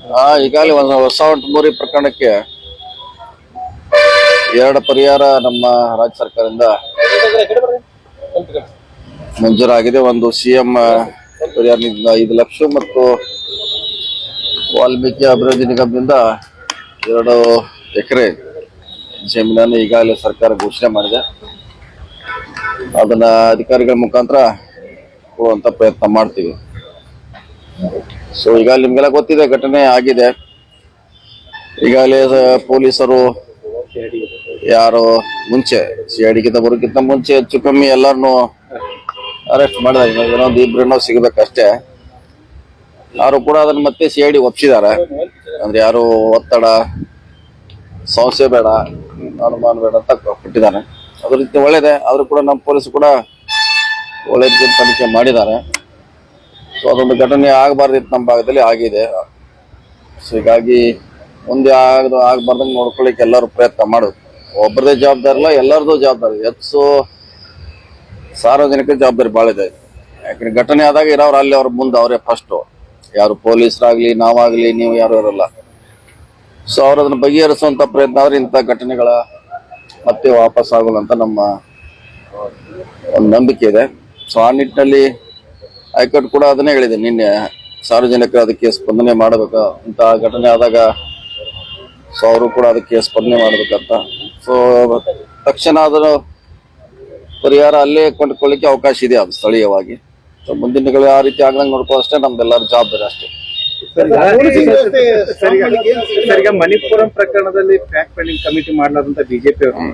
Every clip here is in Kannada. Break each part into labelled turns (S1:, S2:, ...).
S1: ಆ, ಈಗಾಗಲೇ ಒಂದು ಹೊಸ ಮೂರಿ ಪ್ರಕರಣಕ್ಕೆ ಎರಡು ಪರಿಹಾರ ನಮ್ಮ ರಾಜ್ಯ ಸರ್ಕಾರದಿಂದ ಮಂಜೂರಾಗಿದೆ. ಒಂದು ಸಿಎಂ ಪರಿಹಾರ ಪರಿಹಾರದಿಂದ ಐದು ಲಕ್ಷ ಮತ್ತು ವಾಲ್ಮೀಕಿ ಅಭಿವೃದ್ಧಿ ನಿಗಮದಿಂದ ಎರಡು ಎಕರೆ ಜಮೀನನ್ನು ಈಗಾಗಲೇ ಸರ್ಕಾರ ಘೋಷಣೆ ಮಾಡಿದೆ. ಅದನ್ನ ಅಧಿಕಾರಿಗಳ ಮುಖಾಂತರ ಕೊಡುವಂತ ಪ್ರಯತ್ನ ಮಾಡ್ತೀವಿ. ಸೊ ಈಗ ನಿಮ್ಗೆಲ್ಲ ಗೊತ್ತಿದೆ, ಘಟನೆ ಆಗಿದೆ. ಈಗಾಗಲೇ ಪೊಲೀಸರು ಯಾರು ಮುಂಚೆ, ಸಿ ಐ ಡಿಗಿಂತ ಬರೋಕ್ಕಿಂತ ಮುಂಚೆ ಹೆಚ್ಚು ಕಮ್ಮಿ ಎಲ್ಲರನ್ನು ಅರೆಸ್ಟ್ ಮಾಡಿದಾಗ ಇನ್ನೊಂದು ಇಬ್ರನ್ನೋ ಸಿಗಬೇಕಷ್ಟೇ. ಯಾರು ಕೂಡ ಅದನ್ನ ಮತ್ತೆ ಸಿ ಐ ಡಿ ಒಪ್ಸಿದ್ದಾರೆ. ಅಂದ್ರೆ ಯಾರು ಒತ್ತಡ ಸಮಸ್ಯೆ ಬೇಡ, ಅನುಮಾನ ಬೇಡ ಅಂತ ಕೊಟ್ಟಿದ್ದಾರೆ. ಅದ್ರ ರೀತಿ ಒಳ್ಳೇದೆ. ಆದರೂ ಕೂಡ ನಮ್ಮ ಪೊಲೀಸ್ ಕೂಡ ಒಳ್ಳೆ ತನಿಖೆ ಮಾಡಿದ್ದಾರೆ. ಸೊ ಅದೊಂದು ಘಟನೆ ಆಗಬಾರ್ದಿತ್ತು ನಮ್ಮ ಭಾಗದಲ್ಲಿ, ಆಗಿದೆ. ಸೊ ಹೀಗಾಗಿ ಮುಂದೆ ಆಗದು ಆಗಬಾರ್ದಂಗೆ ನೋಡ್ಕೊಳ್ಳಿಕ್ಕೆ ಎಲ್ಲರೂ ಪ್ರಯತ್ನ ಮಾಡೋದು. ಒಬ್ಬರದೇ ಜವಾಬ್ದಾರಿ ಇಲ್ಲ ಎಲ್ಲರದು ಜವಾಬ್ದಾರಿ. ಹೆಚ್ಚು ಸಾರ್ವಜನಿಕರ ಜವಾಬ್ದಾರಿ ಭಾಳ ಇದೆ. ಯಾಕಂದ್ರೆ ಘಟನೆ ಆದಾಗ ಇರೋರು ಅಲ್ಲಿ, ಅವ್ರ ಮುಂದೆ ಅವರೇ ಫಸ್ಟು ಯಾರು ಪೊಲೀಸರಾಗಲಿ, ನಾವಾಗಲಿ, ನೀವು ಯಾರು ಇರಲ್ಲ. ಸೊ ಅವ್ರು ಅದನ್ನು ಬಗೆಹರಿಸುವಂಥ ಪ್ರಯತ್ನ ಆದರೆ ಇಂಥ ಘಟನೆಗಳ ಮತ್ತೆ ವಾಪಸ್ ಆಗೋಲ್ಲ ಅಂತ ನಮ್ಮ ಒಂದು ನಂಬಿಕೆ ಇದೆ. ಸೊ ಆ ನಿಟ್ಟಿನಲ್ಲಿ ಹೈಕೋರ್ಟ್ ಕೂಡ ಅದನ್ನೇ ಹೇಳಿದೆ ನಿನ್ನೆ ಸಾರ್ವಜನಿಕರು ಅದಕ್ಕೆ ಸ್ಪಂದನೆ ಮಾಡಬೇಕು ಅಂತ ಘಟನೆ ಆದಾಗ ಸೊ ಅವರು ಕೂಡ ಅದಕ್ಕೆ ಸ್ಪಂದನೆ ಮಾಡಬೇಕಂತ ಸೊ ತಕ್ಷಣ ಅದರ ಪರಿಹಾರ ಅಲ್ಲೇ ಕೊಂಡ್ಕೊಳ್ಳಿಕ್ಕೆ ಅವಕಾಶ ಇದೆ ಅದು ಸ್ಥಳೀಯವಾಗಿ ಸೊ ಮುಂದಿನ ದಿನಗಳು ಆ ರೀತಿ ಆಗದಂಗೆ ನೋಡ್ಕೊಳ್ಳೋಷ್ಟೇ ನಮ್ದೆಲ್ಲರ ಜವಾಬ್ದಾರಿ ಅಷ್ಟೇ
S2: ಮಣಿಪುರಂ ಪ್ರಕರಣದಲ್ಲಿ ಫ್ಯಾಕ್ಟ್ ಫೈಂಡಿಂಗ್ ಕಮಿಟಿ ಮಾಡಲಾದಂತ ಬಿಜೆಪಿ ಅವರು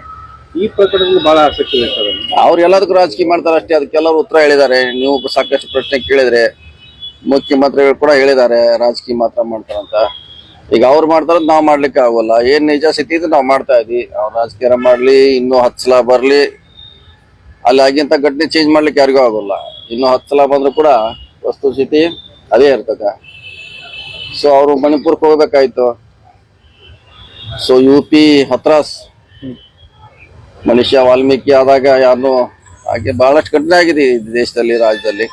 S2: ಈ ಪ್ರಕರಣದಲ್ಲಿ ಬಹಳ ಆಸಕ್ತಿ ಇದೆ ಸರ್.
S1: ಅವ್ರು ಎಲ್ಲದಕ್ಕೂ ರಾಜಕೀಯ ಮಾಡ್ತಾರೆ ಅಷ್ಟೇ. ಅದಕ್ಕೆಲ್ಲರೂ ಉತ್ತರ ಹೇಳಿದ್ದಾರೆ. ನೀವು ಸಾಕಷ್ಟು ಪ್ರಶ್ನೆ ಕೇಳಿದ್ರೆ ಮುಖ್ಯಮಂತ್ರಿಗಳು ಕೂಡ ಹೇಳಿದ್ದಾರೆ, ರಾಜಕೀಯ ಮಾತ್ರ ಮಾಡ್ತಾರಂತ ಈಗ ಅವ್ರು ಮಾಡ್ತಾರ ನಾವು ಮಾಡ್ಲಿಕ್ಕೆ ಆಗೋಲ್ಲ. ಏನ್ ನಿಜ ಸ್ಥಿತಿ ಇದೆ ನಾವು ಮಾಡ್ತಾ ಇದ್ವಿ. ಅವ್ರು ರಾಜಕೀಯ ಮಾಡ್ಲಿ, ಇನ್ನೂ ಹತ್ತು ಸಲ ಬರ್ಲಿ. ಅಲ್ಲಿ ಆಗಿಂತ ಘಟನೆ ಚೇಂಜ್ ಮಾಡ್ಲಿಕ್ಕೆ ಯಾರಿಗೂ ಆಗೋಲ್ಲ. ಇನ್ನೂ ಹತ್ತು ಸಲ ಬಂದ್ರು ಕೂಡ ವಸ್ತು ಸ್ಥಿತಿ ಅದೇ ಇರ್ತದ. ಸೊ ಅವರು ಮಣಿಪುರಕ್ಕೆ ಹೋಗ್ಬೇಕಾಯ್ತು. ಸೊ ಯು ಪಿ ಹತ್ರಾಸ್ ಮನುಷ್ಯ ವಾಲ್ಮೀಕಿ ಆದಾಗ ಯಾರನ್ನೂ ಹಾಗೆ ಬಹಳಷ್ಟು ಕಡಿಮೆ ಆಗಿದೆ ಈ ದೇಶದಲ್ಲಿ ರಾಜ್ಯದಲ್ಲಿ.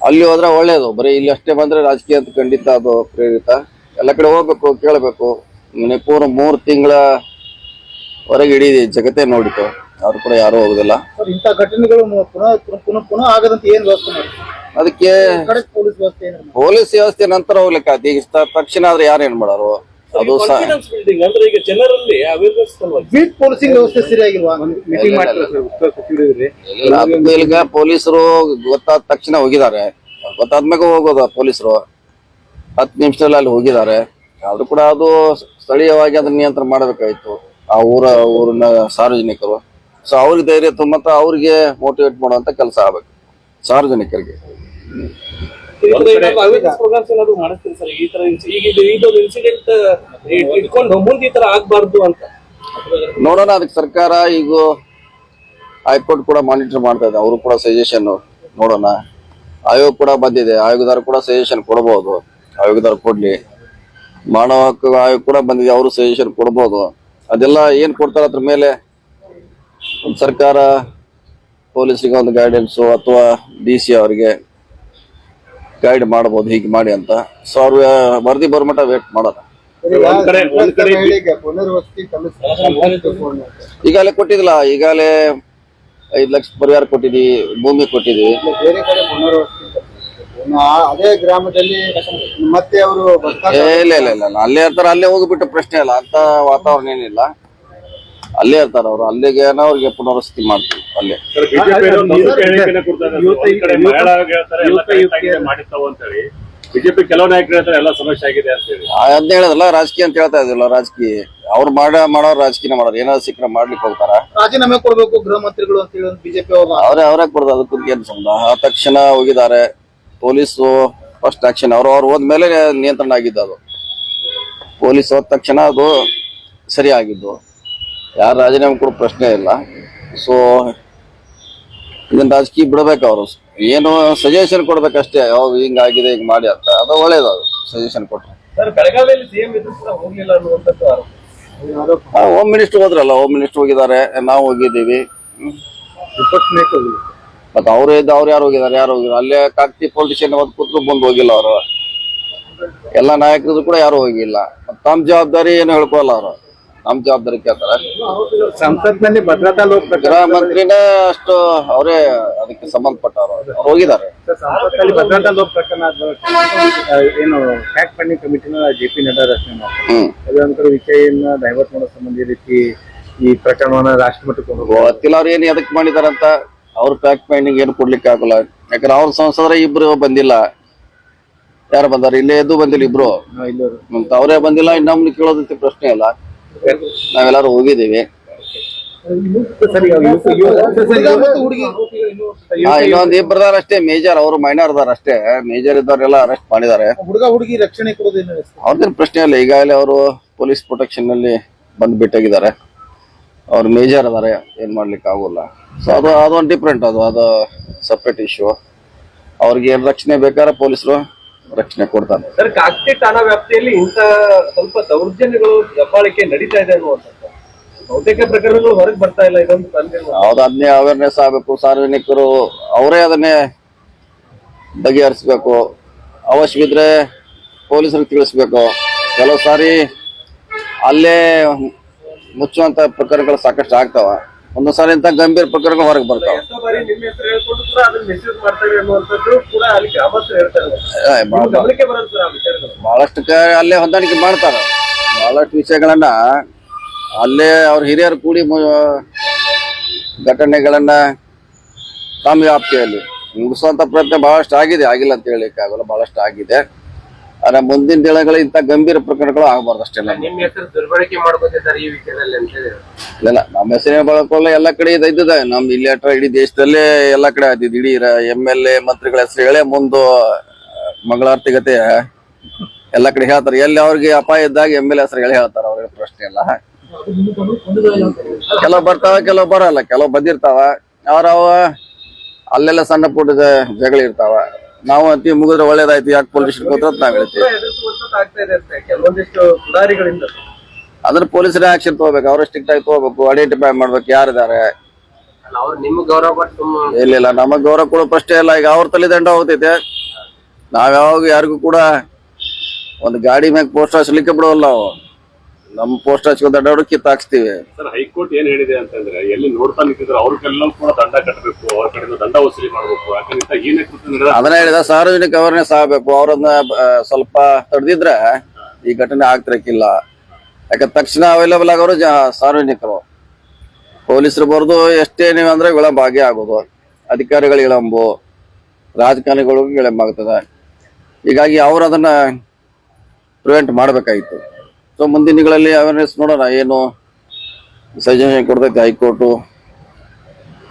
S1: ಅಲ್ಲಿ ಹೋದ್ರೆ ಒಳ್ಳೆಯದು ಬರೀ ಇಲ್ಲಿ ಅಷ್ಟೇ ಬಂದ್ರೆ ರಾಜಕೀಯ ಅಂತ ಖಂಡಿತ ಅದು ಪ್ರೇರಿತ. ಎಲ್ಲ ಕಡೆ ಹೋಗ್ಬೇಕು ಕೇಳಬೇಕು. ಮಣಿಪುರ ಮೂರು ತಿಂಗಳ ಹೊರಗೆ ಇಡೀ ಜಗತ್ತೇ ನೋಡಿತು. ಅವ್ರು ಕೂಡ ಯಾರು ಹೋಗುದಿಲ್ಲ.
S2: ಇಂಥ ಘಟನೆಗಳು ಪುನಃ ಪುನಃ ಪುನಃ ಆಗದಂತ ಏನ್ ವ್ಯವಸ್ಥೆ ಮಾಡಿ
S1: ಅದಕ್ಕೆ
S2: ಪೊಲೀಸ್ ವ್ಯವಸ್ಥೆ
S1: ನಂತರ ಹೋಗ್ಲಿಕ್ಕೆ ಈಗ ತಕ್ಷಣ ಆದ್ರೆ ಯಾರು ಏನ್ ಮಾಡೋರು? ಅದು
S3: ಬಿಲ್ಡಿಂಗ್ ಅಂದ್ರೆ ಈಗ ಜನರಲ್ಲಿ ಅವೇರ್ನೆಸ್
S2: ಬೀಟ್ ಪೊಲೀಸಿಂಗ್ ವ್ಯವಸ್ಥೆ ಸರಿಯಾಗಿಲ್ವಾ? ಮೀಟಿಂಗ್ ಮಾಡ್ತಾರೆ
S1: ಈಗ ಪೊಲೀಸರು ಗೊತ್ತಾದ ತಕ್ಷಣ ಹೋಗಿದ್ದಾರೆ. ಗೊತ್ತಾದ್ಮೇಲೆ ಹೋಗೋದ ಪೊಲೀಸರು. ಹತ್ತು ನಿಮಿಷದಲ್ಲಿ ಅಲ್ಲಿ ಹೋಗಿದ್ದಾರೆ. ಆದ್ರೂ ಕೂಡ ಅದು ಸ್ಥಳೀಯವಾಗಿ ಅದನ್ನ ನಿಯಂತ್ರಣ ಮಾಡಬೇಕಾಯ್ತು. ಆ ಊರ ಊರಿನ ಸಾರ್ವಜನಿಕರು. ಸೊ ಅವ್ರಿಗೆ ಧೈರ್ಯ ತುಂಬ ಅವ್ರಿಗೆ ಮೋಟಿವೇಟ್ ಮಾಡುವಂತ ಕೆಲಸ ಆಗ್ಬೇಕು ಸಾರ್ವಜನಿಕರಿಗೆ.
S3: ಪ್ರೋಗ್ರಾಮ್ಸ್ ಏನಾದ್ರು ಮಾಡಿಸ್ತೀರಿ ಸರ್? ಈ ತರ ಇನ್ಸಿ- ಈಗ ಇದೊಂದು ಇನ್ಸಿಡೆಂಟ್ ಇಟ್ಕೊಂಡು ಮುಂದೆ ಈ ತರ ಆಗ್ಬಾರ್ದು ಅಂತ.
S1: ನೋಡೋಣ ಅದಕ್ಕೆ ಸರ್ಕಾರ ಈಗ ಹೈಕೋರ್ಟ್ ಕೂಡ ಮಾನಿಟರ್ ಮಾಡ್ತಾ ಇದೆ. ಅವರು ಕೂಡ ಸಜೆಷನ್ ನೋಡೋಣ. ಆಯೋಗ ಕೂಡ ಬಂದಿದೆ. ಆಯೋಗದವರು ಕೂಡ ಸಜೆಷನ್ ಕೊಡಬಹುದು ಆಯೋಗದವರು ಕೊಡ್ಲಿ. ಮಾನವ ಹಕ್ಕು ಆಯೋಗ ಕೂಡ ಬಂದಿದೆ. ಅವರು ಸಜೆಷನ್ ಕೊಡಬಹುದು ಅದೆಲ್ಲ ಏನ್ ಕೊಡ್ತಾರೆ ಅದ್ರ ಮೇಲೆ ಒಂದ್ ಸರ್ಕಾರ ಪೊಲೀಸಿಗೆ ಒಂದು ಗೈಡೆನ್ಸು ಅಥವಾ ಡಿ ಸಿ ಅವರಿಗೆ ಗೈಡ್ ಮಾಡ್ಬೋದು ಹೀಗೆ ಮಾಡಿ ಅಂತ. ಸೊ ಅವ್ರು ವರದಿ ಮಟ್ಟ ವೇಟ್ ಮಾಡೋಣ
S2: ಪುನರ್ವಸತಿ
S1: ಈಗಾಗಲೇ ಕೊಟ್ಟಿದ್ಲ ಈಗಾಗಲೇ ಐದು ಲಕ್ಷ ಪರಿಹಾರ ಕೊಟ್ಟಿದ್ವಿ ಭೂಮಿ ಕೊಟ್ಟಿದ್ವಿ
S2: ಬೇರೆ ಕಡೆ ಪುನರ್ವಸತಿ ಅದೇ ಗ್ರಾಮದಲ್ಲಿ ಮತ್ತೆ ಅವರು
S1: ಇಲ್ಲ ಇಲ್ಲ ಇಲ್ಲ. ಅಲ್ಲೇ ಇರ್ತಾರ ಅಲ್ಲೇ ಹೋಗ್ಬಿಟ್ಟು ಪ್ರಶ್ನೆ ಇಲ್ಲ. ಅಂತ ವಾತಾವರಣ ಏನಿಲ್ಲ. ಅಲ್ಲೇ ಇರ್ತಾರ ಅವ್ರು. ಅಲ್ಲಿಗೆ ಅವ್ರಿಗೆ ಪುನರ್ವಸತಿ ಮಾಡ್ತೀವಿ ಅಲ್ಲೇ.
S4: ಮಾಡಿರ್ತಾವ ಅಂತ ಹೇಳಿ ಬಿಜೆಪಿ ಕೆಲವು ನಾಯಕರು ಹೇಳ್ತಾರೆ ಎಲ್ಲ ಸಮಸ್ಯೆ ಆಗಿದೆ ಅಂತ ಹೇಳಿ
S1: ಆ, ಅದ್ನ ಹೇಳದಲ್ಲ ರಾಜಕೀಯ ಅಂತ ಹೇಳ್ತಾ ಇದ್ದಿಲ್ಲ ರಾಜಕೀಯ. ಅವ್ರು ಮಾಡ ಮಾಡೋರು ರಾಜಕೀಯ ಮಾಡೋರು. ಏನಾದ್ರು ಸಿಕ್ಕರೆ ಮಾಡ್ಲಿಕ್ಕೆ ಹೋಗ್ತಾರ?
S2: ರಾಜೀನಾಮೆ ಕೊಡ್ಬೇಕು ಗೃಹ ಮಂತ್ರಿಗಳು ಅಂತ ಹೇಳಿ ಬಿಜೆಪಿ
S1: ಅವ್ರೆ ಅವರೇ ಕೊಡೋದು ಅದಕ್ಕೆ ಏನು ಸಂಬಂಧ? ಆ ತಕ್ಷಣ ಹೋಗಿದ್ದಾರೆ. ಪೊಲೀಸು ಫಸ್ಟ್ ಆಕ್ಷನ್ ಅವರು ಅವ್ರು ಹೋದ್ಮೇಲೆ ನಿಯಂತ್ರಣ ಆಗಿದ್ದು ಅದು. ಪೊಲೀಸ್ ಹೋದ ತಕ್ಷಣ ಅದು ಸರಿ ಆಗಿದ್ದು ಯಾರು ರಾಜೀನಾಮೆ ಕೊಡೋ ಪ್ರಶ್ನೆ ಇಲ್ಲ. ಸೊ ಇದನ್ನ ರಾಜಕೀಯ ಬಿಡಬೇಕು ಅವರು. ಏನು ಸಜೆಷನ್ ಕೊಡ್ಬೇಕಷ್ಟೇ. ಯಾವಾಗ ಹಿಂಗಾಗಿದೆ ಹಿಂಗ್ ಮಾಡಿ ಅಂತ. ಅದು ಒಳ್ಳೇದು ಅದು ಸಜೆಷನ್
S3: ಕೊಟ್ಟರೆ
S1: ಹೋಮ್ ಮಿನಿಸ್ಟರ್ ಹೋದ್ರಲ್ಲ ಹೋಮ್ ಮಿನಿಸ್ಟರ್ ಹೋಗಿದ್ದಾರೆ. ನಾವು ಹೋಗಿದ್ದೀವಿ. ಮತ್ತೆ ಅವರೇ ಇದ್ದ ಅವ್ರು ಯಾರು ಹೋಗಿದ್ದಾರೆ ಯಾರು ಹೋಗಿದ್ದಾರೆ ಅಲ್ಲೇ ಕಾಕ್ತಿ ಪೊಲಿಟಿಷಿಯನ್ ಒಂದು ಕೂತ್ರು ಬಂದು ಹೋಗಿಲ್ಲ ಅವರು. ಎಲ್ಲ ನಾಯಕರದ್ದು ಕೂಡ ಯಾರು ಹೋಗಿಲ್ಲ. ಮತ್ತ್ ತಮ್ಮ ಜವಾಬ್ದಾರಿ ಏನು ಹೇಳ್ಕೊಲ್ಲ ಅವರು. ನಮ್ಮ ಜವಾಬ್ದಾರಿ ಕೇಳ್ತಾರೆ.
S2: ಸಂಸತ್ನಲ್ಲಿ ಭದ್ರತಾ ಲೋಕ
S1: ಗೃಹ ಮಂತ್ರಿನೇ ಅಷ್ಟು ಅವರೇ ಅದಕ್ಕೆ ಸಂಬಂಧಪಟ್ಟವರು. ಅವ್ರು ಹೋಗಿದ್ದಾರೆ.
S2: ಸಂಸತ್ನಲ್ಲಿ ಭದ್ರತಾ ಲೋಕ ಪ್ರಕರಣ ಏನು ಫ್ಯಾಕ್ಟ್ ಫೈಂಡಿಂಗ್ ಕಮಿಟಿನ ಜೆ ಪಿ ನಡ್ಡಾ ರಚನೆ ಮಾಡ್ತಾರೆ ಡೈವರ್ಟ್ ಮಾಡೋ ಸಂಬಂಧ ಈ ರೀತಿ ಈ ಪ್ರಕರಣವನ್ನ ರಾಷ್ಟ್ರಮಟ್ಟಕ್ಕೆ.
S1: ಗೊತ್ತಿಲ್ಲ ಅವ್ರು ಏನ್ ಎದಕ್ ಮಾಡಿದಾರಂತ ಅವ್ರ ಪ್ಯಾಕ್ ಫೈಂಡಿಂಗ್ ಏನು ಕೊಡ್ಲಿಕ್ಕೆ ಆಗಲ್ಲ. ಯಾಕಂದ್ರೆ ಅವ್ರ ಸಂಸದರ ಇಬ್ರು ಬಂದಿಲ್ಲ. ಯಾರು ಬಂದಾರ? ಇಲ್ಲೇ ಎದ್ದು ಬಂದಿಲ್ಲ ಇಬ್ರು. ಅವರೇ ಬಂದಿಲ್ಲ ಇನ್ನೊಮ್ಮೆ ಕೇಳೋದಕ್ಕೆ ಪ್ರಶ್ನೆ ಇಲ್ಲ. ನಾವೆಲ್ಲರೂ ಹೋಗಿದ್ದೀವಿ. ಇನ್ನೊಂದ್ ಇಬ್ಬರದಾರ ಅಷ್ಟೇ ಮೇಜರ್ ಅವರು ಮೈನರ್ ಅದಾರ ಅಷ್ಟೇ. ಮೇಜರ್ ಇದ್ದವ್ರೆಲ್ಲ ಅರೆಸ್ಟ್ ಮಾಡಿದ್ದಾರೆ.
S2: ಹುಡುಗ ಹುಡುಗಿ ರಕ್ಷಣೆ
S1: ಅವ್ರದ್ದೇನು ಪ್ರಶ್ನೆ ಇಲ್ಲ ಈಗಾಗಲೇ ಅವರು ಪೊಲೀಸ್ ಪ್ರೊಟೆಕ್ಷನ್ನಲ್ಲಿ ಬಂದು ಬಿಟ್ಟಾಗಿದ್ದಾರೆ. ಅವ್ರು ಮೇಜರ್ ಅದಾರೆ ಏನ್ ಮಾಡ್ಲಿಕ್ಕೆ ಆಗೋಲ್ಲ. ಸೊ ಅದು ಅದೊಂದು ಡಿಫ್ರೆಂಟ್ ಅದು ಅದು ಸಪ್ರೇಟ್ ಇಶ್ಯೂ ಅವ್ರಿಗೆ ಏನ್ ರಕ್ಷಣೆ ಬೇಕಾದ್ರೆ ಪೊಲೀಸರು ರಕ್ಷಣೆ ಕೊಡ್ತಾರೆ
S3: ಸರ್ ಕಾಕತಿ ಠಾಣಾ ವ್ಯಾಪ್ತಿಯಲ್ಲಿ ಇಂತ ಸ್ವಲ್ಪ ದೌರ್ಜನ್ಯಗಳು ದಬ್ಬಾಳಿಕೆ ನಡೀತಾ ಇದೆ ಅನ್ನುವಂಥದ್ದು. ಬಹುತೇಕ ಪ್ರಕರಣಗಳು ಹೊರಗೆ ಬರ್ತಾ ಇಲ್ಲ ಇದೊಂದು
S1: ಅದನ್ನೇ ಅವೇರ್ನೆಸ್ ಆಗಬೇಕು ಸಾರ್ವಜನಿಕರು ಅವರೇ ಅದನ್ನೇ ಬಗೆಹರಿಸ್ಬೇಕು. ಅವಶ್ಯವಿದ್ರೆ ಪೊಲೀಸರಿಗೆ ತಿಳಿಸ್ಬೇಕು. ಕೆಲವು ಸಾರಿ ಅಲ್ಲೇ ಮುಚ್ಚುವಂತ ಪ್ರಕರಣಗಳು ಸಾಕಷ್ಟು ಆಗ್ತಾವ. ಒಂದೊಂದ್ಸಾರಿ ಇಂಥ ಗಂಭೀರ ಪ್ರಕರಣಗಳು ಹೊರಗೆ ಬರ್ತಾವ.
S3: ನಿಮ್ಮ ಹೆಸರು ಹೇಳ್ಕೊಂಡು ಕೂಡ ಅದನ್ನ ಮಿಸ್ಯೂಸ್ ಮಾಡ್ತಾರೆ ಅನ್ನುವಂಥದ್ದು ಕೂಡ ಅಲ್ಲಿ ಗ್ರಾಮಸ್ಥರು ಹೇಳ್ತಾರೆ
S1: ಏ, ಬಾ- ಬಾ-
S3: ಗಮನಕ್ಕೆ ಬರೋದು ಸರ್ ಆ ವಿಚಾರಗಳು.
S1: ಬಹಳಷ್ಟು ಅಲ್ಲೇ ಹೊಂದಾಣಿಕೆ ಮಾಡ್ತಾರ. ಬಹಳಷ್ಟು ವಿಷಯಗಳನ್ನ ಅಲ್ಲೇ ಅವ್ರ ಹಿರಿಯರು ಕೂಡಿ ಮು- ಘಟನೆಗಳನ್ನ ತಮ್ಮ ವ್ಯಾಪ್ತಿಯಲ್ಲಿ ಮುಗಿಸುವಂತ ಪ್ರಯತ್ನ ಬಹಳಷ್ಟು ಆಗಿದೆ. ಆಗಿಲ್ಲ ಅಂತ ಹೇಳಿಕ್ಕೆ ಆಗಲ್ಲ ಬಹಳಷ್ಟು ಆಗಿದೆ. ಆದ್ರೆ ಮುಂದಿನ ದಿನಗಳ ಇಂತ ಗಂಭೀರ ಪ್ರಕರಣಗಳು ಆಗಬಾರ್ದು ಅಷ್ಟೇ ನಮ್ಗೆ
S3: ನಿಮ್ಮ ಹೆಸರು ದುರ್ಬಳಕೆ ಮಾಡ್ಕೋತಿದ್ದಾರೆ ಈ ವಿಷಯದಲ್ಲಿ ಅಂತ ಹೇಳಿ.
S1: ಇಲ್ಲ ನಮ್ಮ ಹೆಸರಿನ ಬಳಕೊಳ್ಳ ಎಲ್ಲ ಕಡೆ ಇದು ಇದ್ದಿದೆ. ನಮ್ ಇಲ್ಲಿ ಹತ್ರ ಇಡೀ ದೇಶದಲ್ಲೇ ಎಲ್ಲ ಕಡೆ ಆದಿದ್ದು ಇಡೀ ಎಂ ಎಲ್ ಎ ಮಂತ್ರಿಗಳ ಹೆಸರು ಹೇಳೇ ಮುಂದು ಮಂಗಳಾರತಿಗತೆ ಎಲ್ಲ ಕಡೆ ಹೇಳ್ತಾರೆ. ಎಲ್ಲಿ ಅವ್ರಿಗೆ ಅಪಾಯ ಇದ್ದಾಗ ಎಂ ಎಲ್ ಎ ಹೆಸರು ಹೇಳಿ ಹೇಳ್ತಾರೆ ಅವ್ರಿಗೆ ಪ್ರಶ್ನೆ ಇಲ್ಲ ಕೆಲವು ಬರ್ತಾವ ಕೆಲವು ಬರಲ್ಲ. ಕೆಲವು ಬಂದಿರ್ತಾವ. ಅವ್ರವ ಅಲ್ಲೆಲ್ಲ ಸಣ್ಣ ಪುಟ್ಟದ ಜಗಳ ಇರ್ತಾವ. ನಾವು ಅಂತೀವಿ, ಮುಗಿದ್ರೆ ಒಳ್ಳೇದಾಯ್ತು, ಯಾಕೆ ಪೊಲೀಸ್ ಹೋದ್ರ ನಾವ್ ಹೇಳ್ತೀವಿ.
S3: ಕೆಲವೊಂದಿಷ್ಟು
S1: ಆಕ್ಷನ್ ತಗೋಬೇಕು, ಅವ್ರ ಸ್ಟ್ರಿಕ್ಟ್ ಆಗಿ ತಗೋಬೇಕು ಐಡೆಂಟಿಫೈ ಮಾಡ್ಬೇಕು ಯಾರಿದ್ದಾರೆ.
S3: ಗೌರವ
S1: ಇಲ್ಲ ಇಲ್ಲ, ನಮಗ್ ಗೌರವ ಕೊಡೋ ಪ್ರಶ್ನೆ ಇಲ್ಲ, ಈಗ ಅವ್ರ ತಲೆ ದಂಡ ಹೋಗ್ತೈತೆ. ನಾವ್ ಯಾವಾಗ ಯಾರಿಗೂ ಕೂಡ ಒಂದು ಗಾಡಿ ಮ್ಯಾಗ ಪೋಸ್ಟ್ ಹಾಕ್ಸ್ಲಿಕ್ಕೆ ಬಿಡೋಲ್ಲ ನಾವು ನಮ್ ಪೋಸ್ಟ್ ಹಚ್ಕೊಂಡ್ ದಂಡ ಕಿತ್ತು ಹಾಕ್ಸ್ತೀವಿ.
S4: ಸರ್ ಹೈಕೋರ್ಟ್ ಏನ್ ಹೇಳಿದೆ ಅಂತಂದ್ರೆ ಎಲ್ಲಿ ನೋಡ್ತಾ ನಿಂತಿದ್ರು ಅವ್ರಿಗೆಲ್ಲ ಕೂಡ ದಂಡ ಕಟ್ಟಬೇಕು ಅವ್ರ ಕಡೆಯಿಂದ ದಂಡ ವಸೂಲಿ ಮಾಡಬೇಕು. ಯಾಕಂದ್ರೆ ಏನೇ ಕೃತ್ಯ ನಡೆದ
S1: ಅದನ್ನ ಹೇಳಿದ ಸಾರ್ವಜನಿಕ ಅವೇರ್ನೆಸ್ ಆಗ್ಬೇಕು. ಅವ್ರನ್ನ ಸ್ವಲ್ಪ ತಡೆದಿದ್ರೆ ಈ ಘಟನೆ ಆಗ್ತಿರಕ್ಕಿಲ್ಲ. ಯಾಕಂದ್ರೆ ತಕ್ಷಣ ಅವೈಲೇಬಲ್ ಆಗೋರು ಜ ಸಾರ್ವಜನಿಕರು. ಪೊಲೀಸರು ಬರ್ದು ಎಷ್ಟೇ ನೀವು ಅಂದ್ರೆ ವಿಳಂಬ ಆಗೇ ಆಗೋದು. ಅಧಿಕಾರಿಗಳ ವಿಳಂಬು ರಾಜಕಾರಣಿಗಳಿಗೂ ವಿಳಂಬ ಆಗ್ತದೆ. ಹೀಗಾಗಿ ಅವರು ಅದನ್ನ ಪ್ರಿವೆಂಟ್ ಮಾಡಬೇಕಾಗಿತ್ತು ಸೊ ಮುಂದಿನ ದಿನಗಳಲ್ಲಿ ಅವೇರ್ನೆಸ್ ನೋಡೋಣ, ಏನು ಸಜೆಷನ್ ಕೊಡ್ತೈತೆ ಹೈಕೋರ್ಟು,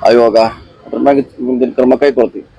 S1: ಆಯೋಗ, ಅದ್ರ ಮ್ಯಾಗೆ ಮುಂದಿನ ಕ್ರಮ ಕೈಗೊಳ್ತೀವಿ.